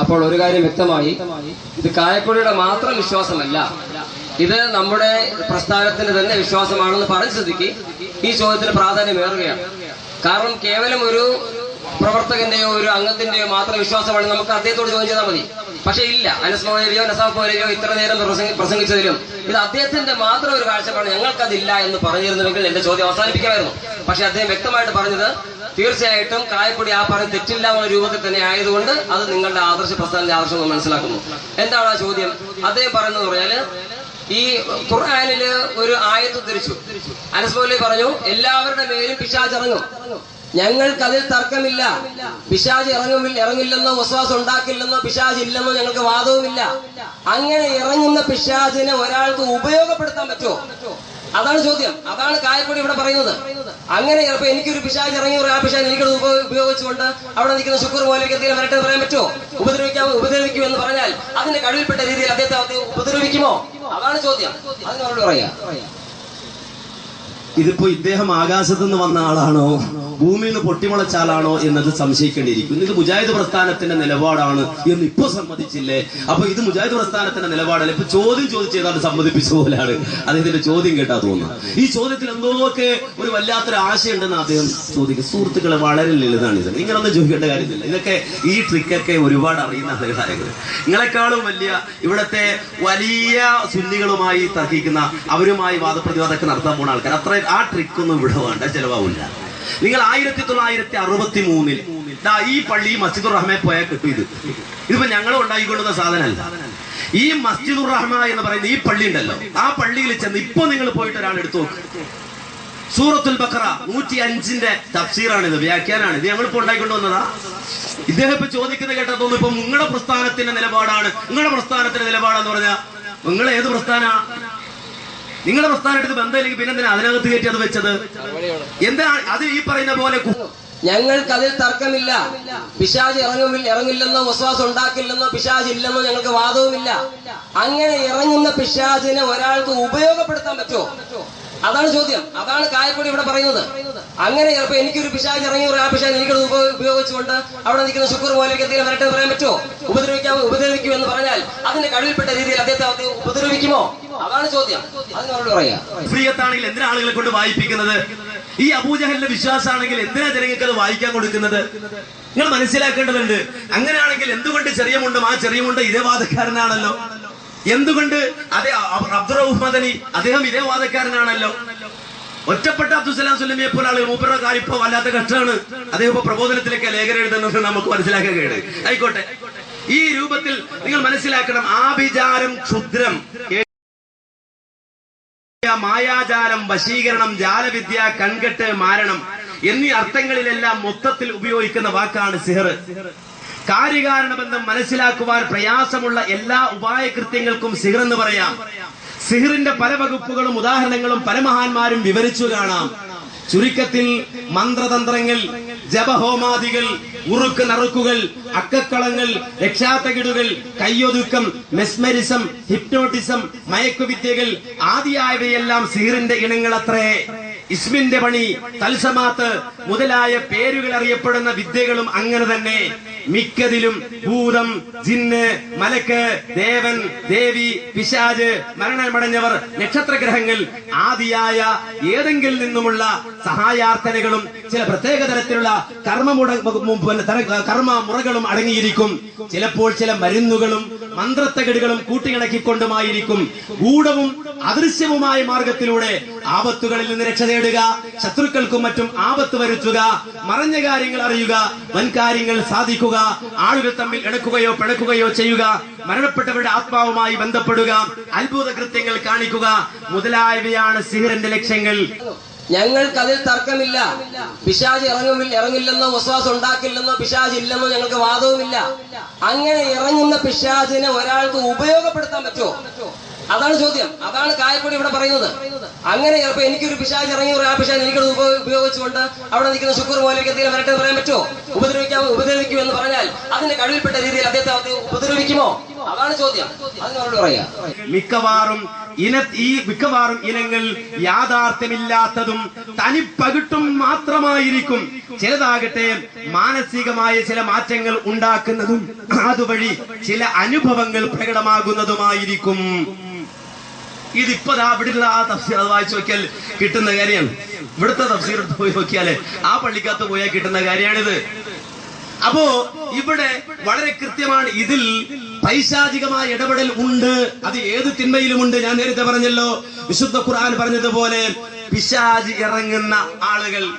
അപ്പോൾ ഒരു കാര്യം വ്യക്തമായി ഇത് കായക്കൊടിയുടെ മാത്രം വിശ്വാസമല്ല. ഇത് നമ്മുടെ പ്രസ്ഥാനത്തിന്റെ തന്നെ വിശ്വാസമാണെന്ന് പറഞ്ഞ സ്ഥിതിക്ക് ഈ ചോദ്യത്തിന് പ്രാധാന്യമേറുകയാണ് കാരണം കേവലം ഒരു പ്രവർത്തകന്റെയോ ഒരു അംഗത്തിന്റെയോ മാത്രം വിശ്വാസമാണ് നമുക്ക് അദ്ദേഹത്തോട് ചോദ്യം ചെയ്താൽ മതി. പക്ഷെ ഇല്ല. അനസ് മൗലവിയോ നസാഫ് മൗലവിയോ ഇത്ര നേരം പ്രസംഗിച്ചതിലും ഇത് അദ്ദേഹത്തിന്റെ മാത്രം ഒരു കാഴ്ചപ്പാട് ഞങ്ങൾക്കതില്ല എന്ന് പറഞ്ഞിരുന്നുവെങ്കിൽ എന്റെ ചോദ്യം അവസാനിപ്പിക്കാമായിരുന്നു. പക്ഷെ അദ്ദേഹം വ്യക്തമായിട്ട് പറഞ്ഞത് തീർച്ചയായിട്ടും കായപ്പൊടി ആ പറഞ്ഞ തെറ്റില്ല എന്നുള്ള രൂപത്തിൽ തന്നെ ആയതുകൊണ്ട് അത് നിങ്ങളുടെ ആദർശ പ്രസ്ഥാനത്തിന്റെ ആദർശം എന്ന് മനസ്സിലാക്കുന്നു. എന്താണ് ആ ചോദ്യം? അദ്ദേഹം പറയുന്നത് പറഞ്ഞാൽ ഈ ഖുർആാനിൽ ഒരു ആയത്ത് തിരിച്ചു അനസ്മോലി പറഞ്ഞു എല്ലാവരുടെ മേലും പിശാചിറങ്ങും ഞങ്ങൾക്ക് അതിൽ തർക്കമില്ല. പിശാജ് ഇറങ്ങുമില്ല ഇറങ്ങില്ലെന്നോ വിശ്വാസം ഉണ്ടാക്കില്ലെന്നോ പിശാജ് ഇല്ലെന്നോ ഞങ്ങൾക്ക് വാദവുമില്ല. അങ്ങനെ ഇറങ്ങുന്ന പിശാജിനെ ഒരാൾക്ക് ഉപയോഗപ്പെടുത്താൻ പറ്റുമോ? അതാണ് ചോദ്യം. അതാണ് കായപ്പൊടി ഇവിടെ പറയുന്നത്. അങ്ങനെ ചിലപ്പോ എനിക്കൊരു പിശാജ് ഇറങ്ങി ആ പിശാജ് എനിക്കത് ഉപയോഗിച്ചുകൊണ്ട് അവിടെ നിൽക്കുന്ന ശുക്ർ പോലേക്ക് എന്തെങ്കിലും വരട്ടെ പറയാൻ പറ്റുമോ? ഉപദ്രവിക്കാമോ ഉപദ്രവിക്കും എന്ന് പറഞ്ഞാൽ അതിന്റെ കഴിവിൽപ്പെട്ട രീതിയിൽ അദ്ദേഹത്തെ അദ്ദേഹം ഉപദ്രവിക്കുമോ? അതാണ് ചോദ്യം. അതിനോട് പറയാ. ഇതിപ്പോ ഇദ്ദേഹം ആകാശത്തുനിന്ന് വന്ന ആളാണോ? ഭൂമിയിൽ നിന്ന് പൊട്ടിമുളച്ചാലാണോ എന്നത് സംശയിക്കേണ്ടിയിരിക്കുന്നു. ഇത് മുജാഹിദ് പ്രസ്ഥാനത്തിന്റെ നിലപാടാണ് എന്ന് ഇപ്പൊ സമ്മതിച്ചില്ലേ? അപ്പൊ ഇത് മുജാഹിദ് പ്രസ്ഥാനത്തിന്റെ നിലപാടല്ല? ഇപ്പൊ ചോദ്യം ചോദിച്ചതാണ് സമ്മതിപ്പിച്ച പോലെയാണ് അദ്ദേഹത്തിന്റെ ചോദ്യം കേട്ടാ തോന്നുന്നു ഈ ചോദ്യത്തിൽ എന്തോക്കെ ഒരു വല്ലാത്തൊരു ആശയുണ്ടെന്ന് അദ്ദേഹം ചോദിക്കും. സുഹൃത്തുക്കളെ വളരെ ലളിതാണ് ഇത്. നിങ്ങളൊന്നും ചോദിക്കേണ്ട കാര്യമില്ല. ഇതൊക്കെ ഈ ട്രിക്കൊക്കെ ഒരുപാട് അറിയുന്ന ആളുകളായിരുന്നു നിങ്ങളെക്കാളും വലിയ ഇവിടത്തെ വലിയ സുന്നികളുമായി തർക്കിക്കുന്ന അവരുമായി വാദപ്രതിവാദമൊക്കെ നടത്താൻ പോണ ആൾക്കാർ. അത്ര ആ ട്രിക്കൊന്നും ഇവിടെ വേണ്ട ചെലവാവില്ല. നിങ്ങൾ ആയിരത്തി തൊള്ളായിരത്തി അറുപത്തി മൂന്നിൽ ഈ പള്ളി മസ്ജിദുർ റഹ്മയെ പോയാൽ കിട്ടും ഇത്. ഇതിപ്പോ ഞങ്ങൾ ഉണ്ടാക്കിക്കൊള്ളുന്ന സാധനമല്ല. ഈ മസ്ജിദുർ റഹ്മ എന്ന് പറയുന്ന ഈ പള്ളി ഉണ്ടല്ലോ. ആ പള്ളിയിൽ ചെന്ന് ഇപ്പൊ നിങ്ങൾ പോയിട്ട് ഒരാൾ എടുത്തു നോക്ക്. സൂറത്തുൽ ബക്കറ നൂറ്റി അഞ്ചിന്റെ ഇത് വ്യാഖ്യാനാണ് ഇത് ഞങ്ങളിപ്പോ ഉണ്ടായിക്കൊണ്ട് വന്നതാ. ഇദ്ദേഹം ഇപ്പൊ ചോദിക്കുന്നത് കേട്ടാ തോന്നുന്നു ഇപ്പൊ നിങ്ങളുടെ പ്രസ്ഥാനത്തിന്റെ നിലപാടാണ്. നിങ്ങളുടെ പ്രസ്ഥാനത്തിന്റെ നിലപാടെന്ന് പറഞ്ഞാൽ നിങ്ങൾ ഏത് പ്രസ്ഥാന? നിങ്ങളുടെ പ്രസ്ഥാനമായിട്ട് ബന്ധമില്ലെങ്കിൽ പിന്നെ എന്തിനാ അതിനകത്ത് കയറ്റി അത് വെച്ചത്? എന്താ അത് ഈ പറയുന്ന പോലെ ഞങ്ങൾക്ക് അതിൽ തർക്കമില്ല. പിശാജ് ഇറങ്ങുമില്ല ഇറങ്ങില്ലെന്നോ വിശ്വാസം ഉണ്ടാക്കില്ലെന്നോ പിശാജ് ഇല്ലെന്നോ ഞങ്ങൾക്ക് വാദവുമില്ല. അങ്ങനെ ഇറങ്ങുന്ന പിശാജിനെ ഒരാൾക്ക് ഉപയോഗപ്പെടുത്താൻ പറ്റുമോ? അതാണ് ചോദ്യം. അതാണ് കായപ്പൊടി ഇവിടെ പറയുന്നത്. അങ്ങനെ ചിലപ്പോ എനിക്കൊരു പിശാജ് ഇറങ്ങി ആ പിശാജ് എനിക്കത് ഉപയോഗിച്ചുകൊണ്ട് അവിടെ നിൽക്കുന്ന ശുക്ർ പോലെ എന്തെങ്കിലും വരട്ടെ പറയാൻ പറ്റുമോ? ഉപദ്രവിക്കും എന്ന് പറഞ്ഞാൽ അതിന്റെ കഴിവിൽപ്പെട്ട രീതിയിൽ അദ്ദേഹത്തെ അദ്ദേഹം ഉപദ്രവിക്കുമോ? അതാണ് ചോദ്യം. അതിനോട് പറയാ. ഫ്രീയത്താണെങ്കിൽ എന്തിനാ ആളുകളെ കൊണ്ട് വായിപ്പിക്കുന്നത്? ഈ അബൂജഹലിന്റെ വിശ്വാസമാണെങ്കിൽ എന്തിനാ ജനങ്ങൾക്ക് അത് വായിക്കാൻ കൊടുക്കുന്നത്? നിങ്ങൾ മനസ്സിലാക്കേണ്ടതുണ്ട് അങ്ങനെയാണെങ്കിൽ എന്തുകൊണ്ട് ചെറിയ മുണ്ടും ആ ചെറിയ മുണ്ട് ഇതേ വാദക്കാരനാണല്ലോ? എന്തുകൊണ്ട് അതേ അബ്ദുറഹ്മദനി മദനി അദ്ദേഹം ഇതേ വാദക്കാരനാണല്ലോ? ഒറ്റപ്പെട്ട അബ്ദുസലാം സുല്ലമിയെ പോലെ ആളുകൾ മൂപ്പറ കാര്യം ഇപ്പൊ വല്ലാത്ത കഷ്ടമാണ്. അദ്ദേഹം ഇപ്പൊ പ്രബോധനത്തിലേക്ക് ലേഖനം എഴുതുന്നത് നമുക്ക് മനസ്സിലാക്കാൻ കേട് ആയിക്കോട്ടെ. ഈ രൂപത്തിൽ നിങ്ങൾ മനസ്സിലാക്കണം. ആഭിചാരം ക്ഷുദ്രം മായാജാലം വശീകരണം ജാലവിദ്യ കൺകെട്ട് മാരണം എന്നീ അർത്ഥങ്ങളിലെല്ലാം മൊത്തത്തിൽ ഉപയോഗിക്കുന്ന വാക്കാണ് സിഹർ. കാര്യകാരണ ബന്ധം മനസ്സിലാക്കുവാൻ പ്രയാസമുള്ള എല്ലാ ഉപായകൃത്യങ്ങൾക്കും സിഹർ എന്ന് പറയാം. സിഹിറിന്റെ പല വകുപ്പുകളും ഉദാഹരണങ്ങളും പല മഹാന്മാരും വിവരിച്ചു കാണാം. ചുരുക്കത്തിൽ മന്ത്രതന്ത്രങ്ങൾ ജപഹോമാദികൾ ഉറുക്ക് നറുക്കുകൾ അക്കക്കളങ്ങൾ രക്ഷാത്തകിടുകൾ കയ്യൊതുക്കം മെസ്മരിസം ഹിപ്നോട്ടിസം മയക്കുവിദ്യകൾ ആദിയായവയെല്ലാം സിഹിറിന്റെ ഇനങ്ങളത്രേ. ഇസ്മിന്റെ പണി തൽസമാത്ത് മുതലായ പേരുകൾ അറിയപ്പെടുന്ന വിദ്യകളും അങ്ങനെ തന്നെ. മിക്കതിലും ഭൂതം ജിന്ന് മലക്ക് ദേവൻ ദേവി പിശാജ് മരണമടഞ്ഞവർ നക്ഷത്രഗ്രഹങ്ങൾ ആദിയായ ഏതെങ്കിലും നിന്നുമുള്ള സഹായാർത്ഥനകളും ചില പ്രത്യേക തരത്തിലുള്ള തര- കർമ്മ മുറകളും അടങ്ങിയിരിക്കും. ചിലപ്പോൾ ചില മരുന്നുകളും മന്ത്രത്തകടുകളും കൂട്ടിയിണക്കിക്കൊണ്ടുമായിരിക്കും. ഗൂഢവും അദൃശ്യവുമായ മാർഗത്തിലൂടെ ആപത്തുകളിൽ നിന്ന് രക്ഷ നേടുക ശത്രുക്കൾക്കും മറ്റും ആപത്ത് വരുത്തുക മറഞ്ഞ കാര്യങ്ങൾ അറിയുക വൻകാര്യങ്ങൾ സാധിക്കുക ആളുകൾ തമ്മിൽ ഇണക്കുകയോ പിണക്കുകയോ ചെയ്യുക മരണപ്പെട്ടവരുടെ ആത്മാവുമായി ബന്ധപ്പെടുക അത്ഭുത കൃത്യങ്ങൾ കാണിക്കുക മുതലായവയാണ് സിഹിറിന്റെ ലക്ഷ്യങ്ങൾ. ഞങ്ങൾക്ക് അതിൽ തർക്കമില്ല. പിശാജ് ഇറങ്ങുമില്ല ഇറങ്ങില്ലെന്നോ വിശ്വാസം ഉണ്ടാക്കില്ലെന്നോ പിശാജ് ഇല്ലെന്നോ ഞങ്ങൾക്ക് വാദവുമില്ല. അങ്ങനെ ഇറങ്ങുന്ന പിശാജിനെ ഒരാൾക്ക് ഉപയോഗപ്പെടുത്താൻ പറ്റുമോ? അതാണ് ചോദ്യം. അതാണ് കായപ്പൊടി ഇവിടെ പറയുന്നത്. അങ്ങനെ ചിലപ്പോ എനിക്കൊരു പിശാജ് ഇറങ്ങി ആ പിശാജ് എനിക്കത് ഉപയോഗിച്ചുകൊണ്ട് അവിടെ നിൽക്കുന്ന ശുക്ർ പോലേക്ക് എന്തെങ്കിലും വരട്ടെ പറയാൻ പറ്റുമോ? ഉപദ്രവിക്കാമോ ഉപദ്രവിക്കുമെന്ന് പറഞ്ഞാൽ അതിന്റെ കഴിവിൽപ്പെട്ട രീതിയിൽ അദ്ദേഹത്തെ അദ്ദേഹം ഉപദ്രവിക്കുമോ? അതാണ് ചോദ്യം. മിക്കവാറും ഇന ഈ മിക്കവാറും ഇനങ്ങൾ യാഥാർത്ഥ്യമില്ലാത്തതും തനിപ്പകിട്ടും മാത്രമായിരിക്കും. ചിലതാകട്ടെ മാനസികമായ ചില മാറ്റങ്ങൾ ഉണ്ടാക്കുന്നതും അതുവഴി ചില അനുഭവങ്ങൾ പ്രകടമാകുന്നതുമായിരിക്കും. ഇതിപ്പോ ദാ ഇവിടുള്ള ആ തഫ്സീർ അത് വായിച്ചു നോക്കിയാൽ കിട്ടുന്ന കാര്യമാണ്. ഇവിടുത്തെ തഫ്സീർ പോയി നോക്കിയാൽ ആ പള്ളിക്കകത്ത് പോയാൽ കിട്ടുന്ന കാര്യമാണിത്. അപ്പോ ഇവിടെ വളരെ കൃത്യമാണ്. ഇതിൽ പൈശാചികമായ ഇടപെടൽ ഉണ്ട്. അത് ഏത് തിന്മയിലുമുണ്ട്? ഞാൻ നേരത്തെ പറഞ്ഞല്ലോ. വിശുദ്ധ ഖുർആൻ പറഞ്ഞതുപോലെ പിശാജ് ഇറങ്ങുന്ന ആളുകൾ.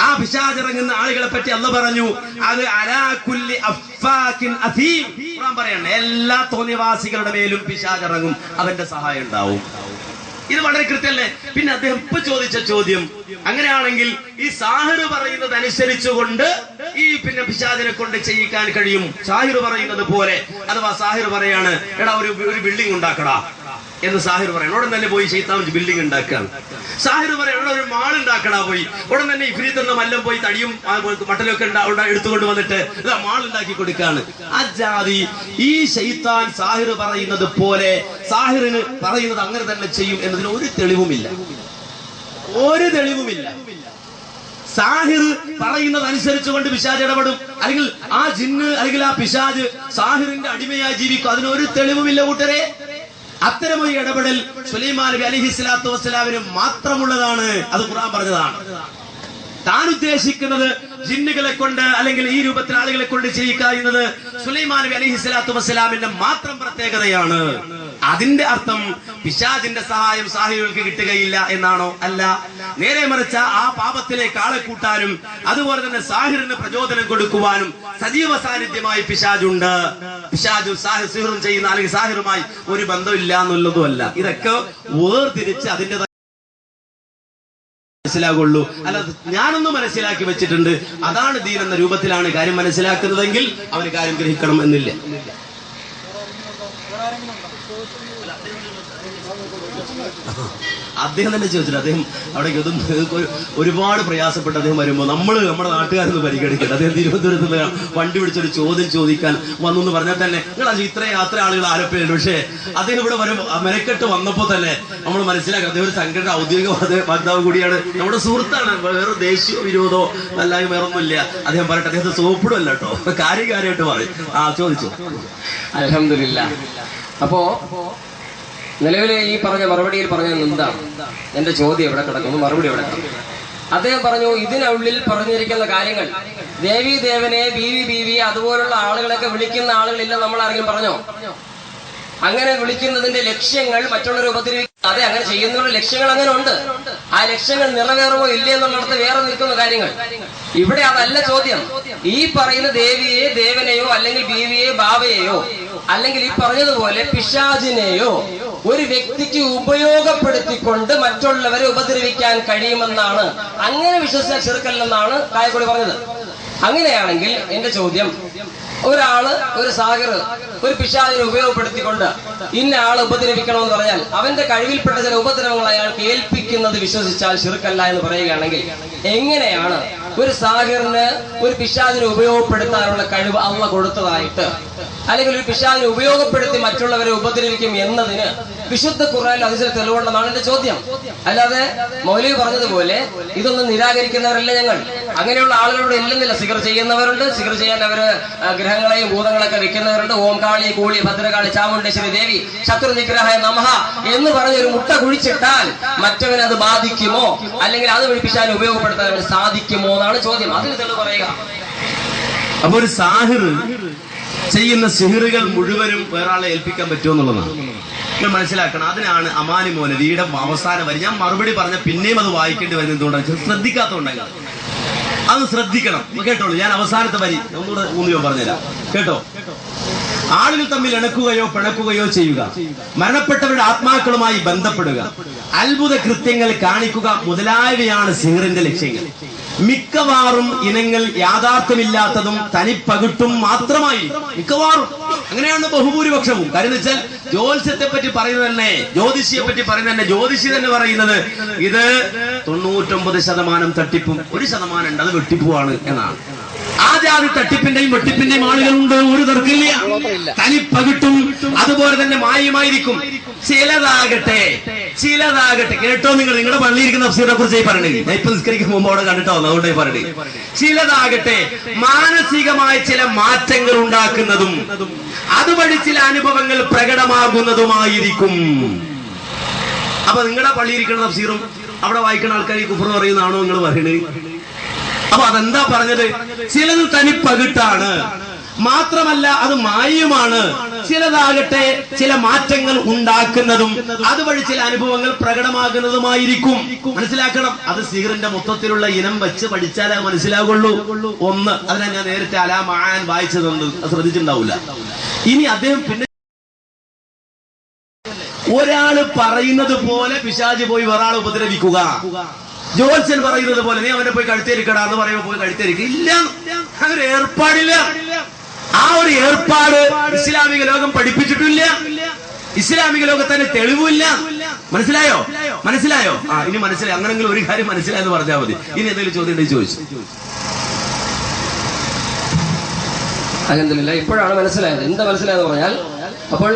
ആ പിശാജ് ഇറങ്ങുന്ന ആളുകളെ പറ്റി അല്ല പറഞ്ഞു അത് അലാകുല്ലി അഫ്ഫാക്കിൻ അസീം. ഖുർആൻ പറയണം എല്ലാ തോന്നിവാസികളുടെ മേലും പിശാജ് ഇറങ്ങും. അവന്റെ സഹായം ഉണ്ടാവും. ഇത് വളരെ കൃത്യല്ലേ? പിന്നെ അദ്ദേഹം ഇപ്പൊ ചോദിച്ച ചോദ്യം അങ്ങനെയാണെങ്കിൽ ഈ സാഹിർ പറയുന്നത് അനുസരിച്ചുകൊണ്ട് ഈ പിന്നെ പിശാചിനെ കൊണ്ട് ചെയ്യിക്കാൻ കഴിയും. സാഹിർ പറയുന്നത് പോലെ അഥവാ സാഹിർ പറയാണ് എടാ ഒരു ഒരു ബിൽഡിംഗ് ഉണ്ടാക്കടാ. എന്ന് സാഹിർ പറയണം ഉടൻ തന്നെ പോയി ചെയ്താൻ ബിൽഡിംഗ് ഉണ്ടാക്കുകയാണ്. സാഹിർ പറയണം ഒരു മാൾ ഉണ്ടാക്കടാ പോയി. ഉടൻ തന്നെ ഇഫ്രീത്ത് എന്ന മല്ലം പോയി തടിയും മട്ടലൊക്കെ എടുത്തുകൊണ്ട് വന്നിട്ട് മാൾ ഉണ്ടാക്കി കൊടുക്കാണ് അജാതി ഈ ഷെയ്ത്താൻ സാഹിർ പറയുന്നത് പോലെ സാഹിറിന് പറയുന്നത് അങ്ങനെ തന്നെ ചെയ്യും എന്നതിന് ഒരു തെളിവുമില്ല. ഒരു തെളിവുമില്ല. സാഹിർ പറയുന്നത് അനുസരിച്ചുകൊണ്ട് പിശാജ് ഇടപെടും. അല്ലെങ്കിൽ ആ ജിന്ന് അല്ലെങ്കിൽ ആ പിശാജ് സാഹിറിന്റെ അടിമയായി ജീവിക്കും. അതിനൊരു തെളിവുമില്ല കൂട്ടരെ. അത്തരമൊരു ഇടപെടൽ സുലൈമാൻ നബി അലഹി സ്വലാത്തു വസ്സലാമിന് മാത്രമുള്ളതാണ്. അത് ഖുർആൻ പറഞ്ഞതാണ്. താൻ ഉദ്ദേശിക്കുന്നത് ജിന്നുകളെ കൊണ്ട് അല്ലെങ്കിൽ ഈ രൂപത്തിൽ ആളുകളെ കൊണ്ട് ചെയ്യിക്കുന്നത് സുലൈമാൻ നബി അലഹി സ്വലാത്തു വസ്സലാമിന്റെ മാത്രം പ്രത്യേകതയാണ്. അതിന്റെ അർത്ഥം പിശാജിന്റെ സഹായം സാഹിബുകൾക്ക് കിട്ടുകയില്ല എന്നാണോ? അല്ല. നേരെ മറിച്ച ആ പാപത്തിലേക്ക് ആളെ കൂട്ടാനും അതുപോലെ തന്നെ സാഹിറിന് പ്രചോദനം കൊടുക്കുവാനും സജീവ സാന്നിധ്യമായി പിശാജുണ്ട് പിശാജും സാഹിർ സിഹറും ചെയ്യുന്ന അല്ലെങ്കിൽ സാഹിറുമായി ഒരു ബന്ധമില്ല എന്നുള്ളതുമല്ല. ഇതൊക്കെ വേർതിരിച്ച് അതിന്റെ മനസ്സിലാകുള്ളൂ. അല്ല ഞാനൊന്ന് മനസ്സിലാക്കി വെച്ചിട്ടുണ്ട്. അതാണ് ദീൻ എന്ന രൂപത്തിലാണ് കാര്യം മനസ്സിലാക്കുന്നതെങ്കിൽ അവന് കാര്യം ഗ്രഹിക്കണം എന്നില്ല. അദ്ദേഹം തന്നെ ചോദിച്ചില്ല അദ്ദേഹം അവിടെ ഒരുപാട് പ്രയാസപ്പെട്ട് അദ്ദേഹം വരുമ്പോൾ നമ്മൾ നമ്മുടെ നാട്ടുകാരെന്ന് പരിഗണിക്കട്ടെ. അദ്ദേഹം തിരുവനന്തപുരത്ത് നിന്ന് വണ്ടി പിടിച്ചൊരു ചോദ്യം ചോദിക്കാൻ വന്നു എന്ന് പറഞ്ഞാൽ തന്നെ നിങ്ങൾ ഇത്ര യാത്ര ആളുകൾ ആലപ്പുഴയുണ്ട് പക്ഷേ അദ്ദേഹം ഇവിടെ വരും മെനക്കെട്ട് വന്നപ്പോൾ തന്നെ നമ്മൾ മനസ്സിലാക്കുക അദ്ദേഹം ഒരു സംഘടന ഔദ്യോഗിക വക്താവ് കൂടിയാണ്. നമ്മുടെ സുഹൃത്താണ്. വേറെ ദേശീയ വിരോധമോ അല്ലാതെ വേറൊന്നുമില്ല. അദ്ദേഹം പറയട്ടെ അദ്ദേഹത്തെ സോപ്പിടുമല്ല കേട്ടോ. കാര്യകാര്യമായിട്ട് പറയും. ആ ചോദിച്ചു. അലഹമില്ല അപ്പോ നിലവിലെ ഈ പറഞ്ഞ മറുപടിയിൽ പറഞ്ഞത് എന്താണ് എന്റെ ചോദ്യം എവിടെ കിടക്കുന്നു? മറുപടി എവിടെ കിടക്കുന്നു? അദ്ദേഹം പറഞ്ഞു ഇതിനുള്ളിൽ പറഞ്ഞിരിക്കുന്ന കാര്യങ്ങൾ. ദേവി ദേവനെ ബി വി ബി വി അതുപോലുള്ള ആളുകളൊക്കെ വിളിക്കുന്ന ആളുകളില്ല നമ്മൾ ആരെങ്കിലും പറഞ്ഞോ? അങ്ങനെ വിളിക്കുന്നതിന്റെ ലക്ഷ്യങ്ങൾ മറ്റുള്ളവരെ ഉപദ്രവിക്കുക അതെ അങ്ങനെ ചെയ്യുന്നവരുടെ ലക്ഷ്യങ്ങൾ അങ്ങനെ ഉണ്ട്. ആ ലക്ഷ്യങ്ങൾ നിറവേറുമോ ഇല്ലേ എന്നുള്ളിടത്ത് വേറെ നിൽക്കുന്ന കാര്യങ്ങൾ. ഇവിടെ അതല്ല ചോദ്യം. ഈ പറയുന്ന ദേവിയെ ദേവനെയോ അല്ലെങ്കിൽ ബീവിയെ ബാബയെയോ അല്ലെങ്കിൽ ഈ പറഞ്ഞതുപോലെ പിശാചിനെയോ ഒരു വ്യക്തിക്ക് ഉപയോഗപ്പെടുത്തിക്കൊണ്ട് മറ്റുള്ളവരെ ഉപദ്രവിക്കാൻ കഴിയുമെന്നാണ് അങ്ങനെ വിശ്വസിച്ച ചെറുക്കല്ലെന്നാണ് കായക്കൊടി പറഞ്ഞത്. അങ്ങനെയാണെങ്കിൽ എന്റെ ചോദ്യം ഒരാൾ ഒരു സാഗർ ഒരു പിശാദിനെ ഉപയോഗപ്പെടുത്തിക്കൊണ്ട് ഇന്ന ആളെ ഉപദ്രവിക്കണമെന്ന് പറഞ്ഞാൽ അവന്റെ കഴിവിൽപ്പെട്ട ചില ഉപദ്രവങ്ങൾ അയാൾക്ക് ഏൽപ്പിക്കുന്നത് വിശ്വസിച്ചാൽ ചെറുക്കല്ല എന്ന് പറയുകയാണെങ്കിൽ എങ്ങനെയാണ് ഒരു സാഗറിന് ഒരു പിശാദിനെ ഉപയോഗപ്പെടുത്താനുള്ള കഴിവ് അള്ള കൊടുത്തതായിട്ട്. അല്ലെങ്കിൽ ഒരു പിശാദിനെ ഉപയോഗപ്പെടുത്തി മറ്റുള്ളവരെ ഉപദ്രവിക്കും എന്നതിന് വിശുദ്ധ ഖുർആനിൽ അതിശയ തെളിവുണ്ടെന്നാണ് എന്റെ ചോദ്യം. അല്ലാതെ മൗലവി പറഞ്ഞതുപോലെ ഇതൊന്നും നിരാകരിക്കുന്നവരല്ല ഞങ്ങൾ. അങ്ങനെയുള്ള ആളുകളോട് ഇല്ലെന്നില്ല സിഗർ ചെയ്യുന്നവരുണ്ട്. സിഗർ ചെയ്യാൻ അവർ ഗ്രഹങ്ങളെയും ഭൂതങ്ങളൊക്കെ വെക്കുന്നവരുണ്ട്. ഓം കാളി കോളി ഭദ്രകാളി ചാമുണ്ടേശ്വരി ദേവി ശത്രു നിഗ്രഹായ നമഹ എന്ന് പറഞ്ഞ ഒരു മുട്ട കുഴിച്ചിട്ടാൽ മറ്റവൻ അത് ബാധിക്കുമോ? അല്ലെങ്കിൽ അത് വിളിപ്പിച്ചാൽ ഉപയോഗപ്പെടുത്താൻ അവന് സാധിക്കുമോ എന്നാണ് ചോദ്യം. അതിന് തെളിവ് പറയുക. അപ്പൊ ഒരു സാഹിർ ചെയ്യുന്ന സിഹിറുകൾ മുഴുവനും വേറെ ആളെ ഏൽപ്പിക്കാൻ പറ്റുമെന്നുള്ളതാണ് നിങ്ങൾ മനസ്സിലാക്കണം. അതിനാണ് അമാനി മൗലവിയുടെ അവസാനം വരെ. ഞാൻ മറുപടി പറഞ്ഞ പിന്നെയും അത് വായിക്കേണ്ടി വരുന്നത് എന്തുകൊണ്ടാണ് ശ്രദ്ധിക്കാത്തതുണ്ടെങ്കിൽ അത് ശ്രദ്ധിക്കണം. കേട്ടോളൂ. ഞാൻ അവസാനത്തെ വരി ഒന്നുകൂടെ ഊന്നിയോ പറഞ്ഞുതരാം. കേട്ടോ? ആളുകൾ തമ്മിൽ ഇണക്കുകയോ പിണക്കുകയോ ചെയ്യുക. മരണപ്പെട്ടവരുടെ ആത്മാക്കളുമായി ബന്ധപ്പെടുക. അത്ഭുത കൃത്യങ്ങൾ കാണിക്കുക മുതലായവയാണ് സിഹറിന്റെ ലക്ഷ്യങ്ങൾ. മിക്കവാറും ഇനങ്ങൾ യാഥാർത്ഥ്യമില്ലാത്തതും തനിപ്പകിട്ടും മാത്രമായി. മിക്കവാറും. അങ്ങനെയാണ് ബഹുഭൂരിപക്ഷവും. കാര്യം വെച്ചാൽ ജ്യോത്സ്യത്തെ പറ്റി പറയുന്നത് തന്നെ ജ്യോതിഷിയെ പറ്റി പറയുന്നത് തന്നെ ജ്യോതിഷി തന്നെ പറയുന്നത് ഇത് തൊണ്ണൂറ്റൊമ്പത് ശതമാനം തട്ടിപ്പും ഒരു ശതമാനം ഉണ്ട് അത് വെട്ടിപ്പുവാണ് എന്നാണ്. ആ ജാതി തട്ടിപ്പിന്റെയും വെട്ടിപ്പിന്റെയും ആളുകളുണ്ട്. ഒരു തർക്കില്ല തനിപ്പകിട്ടും അതുപോലെ തന്നെ മായമായിരിക്കും ചിലതാകട്ടെ ചിലതാകട്ടെ. കേട്ടോ നിങ്ങൾ നിങ്ങളുടെ പള്ളിയിരിക്കുന്ന അഫ്സീറിനെ കുറിച്ച് പറയണേ ഞാൻ ഇപ്പൊ നിസ്കരിക്കും മുമ്പ് അവിടെ കണ്ടിട്ടോ? അതുകൊണ്ടേ പറയണേ ചിലതാകട്ടെ മാനസികമായ ചില മാറ്റങ്ങൾ ഉണ്ടാക്കുന്നതും അതുവഴി ചില അനുഭവങ്ങൾ പ്രകടമാകുന്നതുമായിരിക്കും. അപ്പൊ നിങ്ങളുടെ പള്ളിയിരിക്കുന്ന തഫ്സീറും അവിടെ വായിക്കുന്ന ആൾക്കാർ ഈ കുഫർ പറയുന്നതാണോ നിങ്ങൾ പറയണത്? അപ്പൊ അതെന്താ പറഞ്ഞത്? ചിലത് തനി പകിട്ടാണ്. മാത്രമല്ല അത് മായുമാണ്. ചിലതാകട്ടെ ചില മാറ്റങ്ങൾ ഉണ്ടാക്കുന്നതും അതുവഴി ചില അനുഭവങ്ങൾ പ്രകടമാകുന്നതുമായിരിക്കും. മനസ്സിലാക്കണം? അത് സീറിന്റെ മൊത്തത്തിലുള്ള ഇനം വെച്ച് പഠിച്ചാലേ മനസ്സിലാകുള്ളൂ ഒന്ന് അതിനെ ഞാൻ നേരത്തെ അലാമാൻ വായിച്ചു തന്നു ശ്രദ്ധിച്ചിട്ടുണ്ടാവില്ല ഇനി അദ്ദേഹം പിന്നെ ഒരാൾ പറയുന്നത് പോലെ പിശാജ് പോയി ഒരാൾ ഉപദ്രവിക്കുക. ജോത്സ്യൻ പറയുന്നത് പോലെ നീ അവനെ പോയി കഴുത്തേരിക്കടാ എന്ന് പറയുമ്പോ പോയി കഴുത്തേരിക്ക. ഇല്ല. അങ്ങനെ ഏർപ്പാടില്ല. ആ ഒരു ഏർപ്പാട് ഇസ്ലാമിക ലോകം പഠിപ്പിച്ചിട്ടില്ല. ഇസ്ലാമിക ലോകത്തിന്റെ തെളിവില്ല. മനസ്സിലായോ? മനസ്സിലായോ? ആ ഇനി മനസ്സിലായി. അങ്ങനെങ്കിലും ഒരു കാര്യം മനസ്സിലായെന്ന് പറഞ്ഞാൽ മതി. ഇനി എന്തെങ്കിലും ചോദ്യം ഉണ്ടെങ്കിൽ ചോദിച്ചു. അലഹമില്ല ഇപ്പോഴാണ് മനസ്സിലായത്. എന്താ മനസ്സിലായെന്ന് പറഞ്ഞാൽ അപ്പോൾ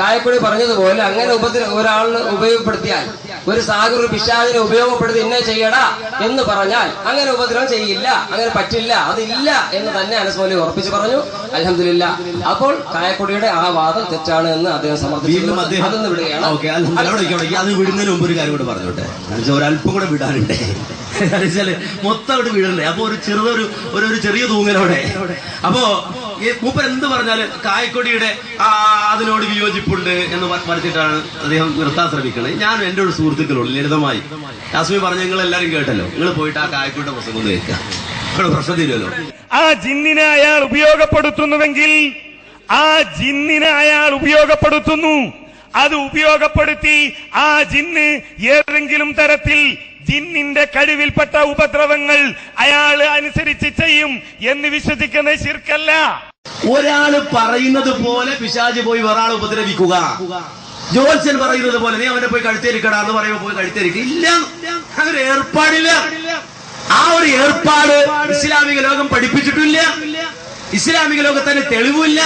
കായപ്പൊടി പറഞ്ഞതുപോലെ അങ്ങനെ ഉപദ്ര ഒരാളിന് ഉപയോഗപ്പെടുത്തിയാൽ ഒരു സാഗർ പിശാദിനെ ഉപയോഗപ്പെടുത്തി ഇന്നെ ചെയ്യടാ എന്ന് പറഞ്ഞാൽ അങ്ങനെ ഉപദ്രവം ചെയ്യില്ല അങ്ങനെ പറ്റില്ല അതില്ല എന്ന് തന്നെ അനസ്മോലി ഉറപ്പിച്ചു പറഞ്ഞു. അലഹമില്ല അപ്പോൾ കായക്കുടിയുടെ ആ വാദം തെറ്റാണ് എന്ന് അദ്ദേഹം സമർത്ഥിച്ചു അതൊന്ന് വിടുകയാണ്. അത് വിടുന്നതിന് മുമ്പ് ഒരു കാര്യം കൂടെ പറഞ്ഞോട്ടെ. എന്നുവെച്ചാൽ ഒരല്പം കൂടെ വിടാനുണ്ട്. മൊത്തം അവിടെ വിടണ്ടേ? അപ്പൊ ഒരു ചെറുതൊരു ഒരു ചെറിയ തൂങ്ങലോടെ അപ്പോ മൂപ്പർ എന്ത് പറഞ്ഞാൽ കായ്ക്കൊടിയുടെ അതിനോട് വിയോജിപ്പുണ്ട് എന്ന് പറഞ്ഞിട്ടാണ് അദ്ദേഹം നിർത്താൻ ശ്രമിക്കുന്നത് ഞാൻ എന്റെ ഒരു സുഹൃത്തുക്കളോട് ലളിതമായി. കാശ്മീർ പറഞ്ഞ നിങ്ങൾ എല്ലാരും കേട്ടല്ലോ. നിങ്ങൾ പോയിട്ട് ആ കായ്ക്കൊടിയുടെ പ്രസംഗം ഒന്ന് കേൾക്കുക ഇവിടെ തീരുമല്ലോ. ആ ജിന്നിനെ അയാൾ ഉപയോഗപ്പെടുത്തുന്നുവെങ്കിൽ ആ ജിന്നിനെ അയാൾ ഉപയോഗപ്പെടുത്തുന്നു. അത് ഉപയോഗപ്പെടുത്തി ആ ജിന്ന് ഏതെങ്കിലും തരത്തിൽ ജിന്നിന്റെ കഴിവിൽപ്പെട്ട ഉപദ്രവങ്ങൾ അയാൾ അനുസരിച്ച് ചെയ്യും എന്ന് വിശ്വസിക്കുന്ന ശിർക്കല്ല. ഒരാൾ പറയുന്നത് പോലെ പിശാജ് പോയി ഒരാളെ ഉപദ്രവിക്കുക. ജോത്സ്യൻ പറയുന്നത് പോലെ നീ അവനെ പോയി കഴുത്തേരിക്കടാ എന്ന് പറയുമ്പോ പോയി കഴുത്തേരിക്ക. ഇല്ല. അങ്ങനെ ഏർപ്പാടില്ല. ആ ഒരു ഏർപ്പാട് ഇസ്ലാമിക ലോകം പഠിപ്പിച്ചിട്ടില്ല. ഇസ്ലാമിക ലോകത്തിന് തെളിവില്ല.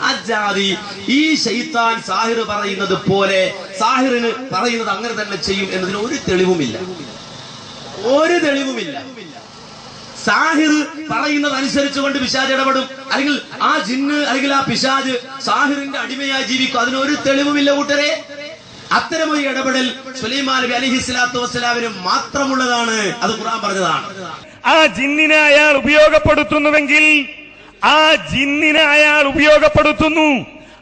ആ ജാതി ഈ ശൈത്താൻ സാഹിർ പറയുന്നത് പോലെ സാഹിറിന് പറയുന്നത് അങ്ങനെ തന്നെ ചെയ്യും എന്നതിന് ഒരു തെളിവുമില്ല. ഒരു തെളിവുമില്ല. സാഹിർ പറയുന്നത് അനുസരിച്ചുകൊണ്ട് പിശാജ് ഇടപെടും. അല്ലെങ്കിൽ ആ ജിന്ന് അല്ലെങ്കിൽ ആ പിശാജ് സാഹിറിന്റെ അടിമയായി ജീവിക്കും. അതിനൊരു തെളിവുമില്ല കൂട്ടരെ. അത്തരമൊരു ഇടപെടൽ സുലൈമാൻ നബി അലഹി സ്വലാത്തു വസ്സലാമിന് മാത്രമുള്ളതാണ്. അത് ഖുർആൻ പറഞ്ഞതാണ്. ആ ജിന്നിനെ അയാൾ ഉപയോഗപ്പെടുത്തുന്നുവെങ്കിൽ ആ ജിന്നിനെ അയാൾ ഉപയോഗപ്പെടുത്തുന്നു.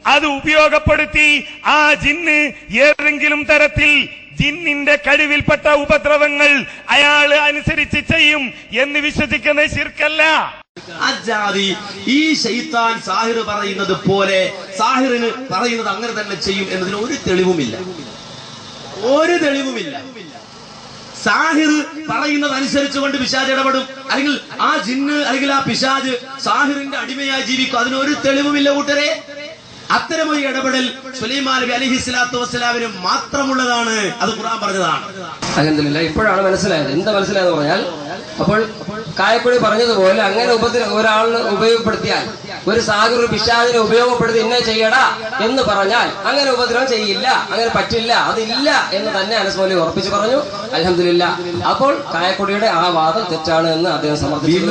അത് ഉപയോഗപ്പെടുത്തി ആ ജിന്ന് ഏതെങ്കിലും തരത്തിൽ ജിന്നിന്റെ കഴിവിൽപ്പെട്ട ഉപദ്രവങ്ങൾ അയാൾ അനുസരിച്ച് ചെയ്യും എന്ന് വിശ്വസിക്കുന്ന ശിർക്കല്ല. ഈ ശൈത്താൻ സാഹിർ പറയുന്നത് പോലെ സാഹിറിന് പറയുന്നത് അങ്ങനെ തന്നെ ചെയ്യും എന്നതിന് ഒരു തെളിവുമില്ല. ഒരു തെളിവുമില്ല. സാഹിർ പറയുന്നത് അനുസരിച്ച് കൊണ്ട് പിശാജ് ഇടപെടും. അല്ലെങ്കിൽ ആ ജിന്ന് അല്ലെങ്കിൽ ആ പിശാജ് സാഹിറിന്റെ അടിമയായി ജീവിക്കും. അതിനൊരു തെളിവുമില്ല കൂട്ടരെ. അത്തരമൊരു ഇടപെടൽ സുലൈമാൻ നബി അലഹി സ്വലാത്തു വസ്സലാമിന് മാത്രമുള്ളതാണ്. അത് ഖുർആൻ പറഞ്ഞതാണ്. അലഹമില്ല ഇപ്പോഴാണ് മനസ്സിലായത്. എന്താ മനസ്സിലായെന്ന് പറഞ്ഞാൽ അപ്പോൾ കായക്കുഴി പറഞ്ഞതുപോലെ അങ്ങനെ ഉപദ്ര ഒരാളിന് ഉപയോഗപ്പെടുത്തിയാൽ ഒരു സാഗർ പിശാദിനെ ഉപയോഗപ്പെടുത്തി ഇന്നെ ചെയ്യടാ എന്ന് പറഞ്ഞാൽ അങ്ങനെ ഉപദ്രവം ചെയ്യില്ല അങ്ങനെ പറ്റില്ല അതില്ല എന്ന് തന്നെ അനസ്മോലി ഉറപ്പിച്ചു പറഞ്ഞു. അലഹമില്ല അപ്പോൾ കായക്കുടിയുടെ ആ വാദം തെറ്റാണ് എന്ന് അദ്ദേഹം സമർത്ഥിച്ചു